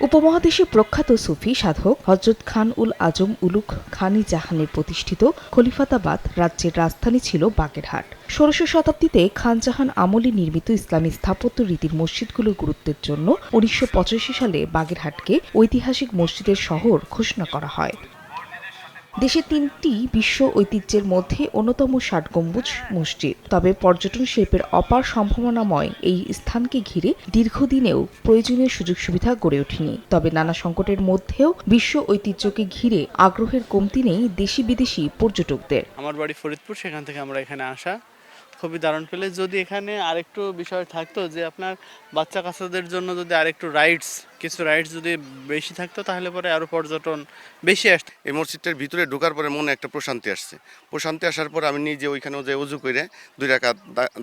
উপমহাদেশে প্রখ্যাত সুফি সাধক হজরত খান উল আজম উলুক খানি জাহানের প্রতিষ্ঠিত খলিফাতাবাদ রাজ্যের রাজধানী ছিল বাগেরহাট। ষোড়শ শতাব্দীতে খান জাহান আমলে নির্মিত ইসলামী স্থাপত্য রীতির মসজিদগুলোর গুরুত্বের জন্য উনিশশো পঁচাশি সালে বাগেরহাটকে ঐতিহাসিক মসজিদের শহর ঘোষণা করা হয়। দেশের তিনটি বিশ্ব ঐতিহ্যের মধ্যে অন্যতম ষাট গম্বুজ মসজিদ। তবে পর্যটন শিল্পের অপার সম্ভাবনাময় এই স্থানকে ঘিরে দীর্ঘদিনেও প্রয়োজনীয় সুযোগ সুবিধা গড়ে ওঠেনি। তবে নানা সংকটের মধ্যেও বিশ্ব ঐতিহ্যকে ঘিরে আগ্রহের কমতি নেই দেশি বিদেশি পর্যটকদের। আমার বাড়ি ফরিদপুর, সেখান থেকে আমরা এখানে আসা। খুবই দারুণ পেলে যদি এখানে আরেকটু বিষয় থাকতো যে আপনার বাচ্চা কাচ্চাদের জন্য যদি আরেকটু রাইডস কিছু রাইডস যদি বেশি থাকতো তাহলে পরে আরও পর্যটন বেশি আসতো। এই মসজিদটার ভিতরে ঢোকার পরে মনে একটা প্রশান্তি আসছে। প্রশান্তি আসার পর আমি নিজে ওইখানেও যে উজু করে দুই রাখা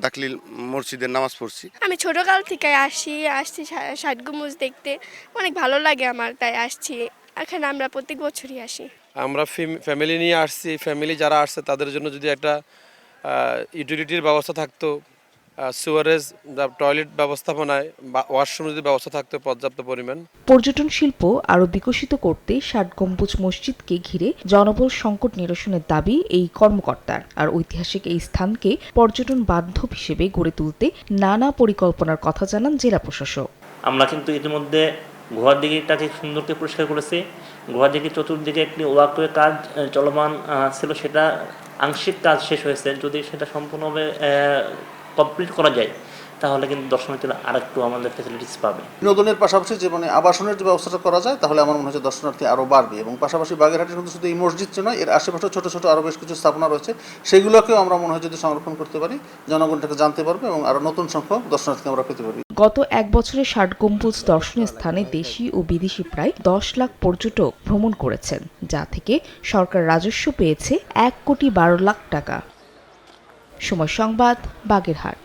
দাখলিল মসজিদের নামাজ পড়ছি। আমি ছোটকাল থেকে আসি আসছি ষাট গম্বুজ দেখতে। অনেক ভালো লাগে আমার তাই আসছি। এখানে আমরা প্রত্যেক বছরই আসি। আমরা ফ্যামিলি নিয়ে আসছি। ফ্যামিলি যারা আসছে তাদের জন্য যদি একটা ইউটিলিটির ব্যবস্থা থাকতো সুয়ারেজ টয়লেট ব্যবস্থাপনায় বা ওয়াশরুম যদি ব্যবস্থা থাকতো পর্যাপ্ত পরিমাণ। পর্যটন শিল্প আরও বিকশিত করতে ষাট গম্বুজ মসজিদকে ঘিরে জনবল সংকট নিরসনের দাবি এই কর্মকর্তার। আর ঐতিহাসিক এই স্থানকে পর্যটন বান্ধব হিসেবে গড়ে তুলতে নানা পরিকল্পনার কথা জানান জেলা প্রশাসক। আমরা কিন্তু ইতিমধ্যে গুহার দিকেটাকে সুন্দরকে পরিষ্কার করেছি গুহার দিকে চতুর্দিকে একটি ওয়াকওয়ে কাজ চলমান ছিল সেটা আংশিক কাজ শেষ হয়েছে যদি সেটা সম্পূর্ণভাবে কমপ্লিট করা যায় তাহলে কিন্তু দর্শনার্থীরা আরেকটু আমাদের ফ্যাসিলিটিস পাবে। বিনোদনের পাশাপাশি যে মানে আবাসনের যে ব্যবস্থাটা করা যায় তাহলে আমার মনে হচ্ছে দর্শনার্থী আরও বাড়বে এবং পাশাপাশি বাগেরহাটের মধ্যে শুধু এই মসজিদটা নয় এর আশেপাশে ছোটো ছোটো আরও বেশ কিছু স্থাপনা রয়েছে। সেগুলোকেও আমরা মনে হয় যদি সংরক্ষণ করতে পারি জনগণটাকে জানতে পারবে এবং আরও নতুন সংখ্যক দর্শনার্থী আমরা পেতে পারি। গত এক বছরে ষাট গম্বুজ দর্শনীয় স্থানে দেশি ও বিদেশি প্রায় দশ লাখ পর্যটক ভ্রমণ করেছেন যা থেকে সরকার রাজস্ব পেয়েছে এক কোটি বারো লাখ টাকা। সময় সংবাদ বাগেরহাট।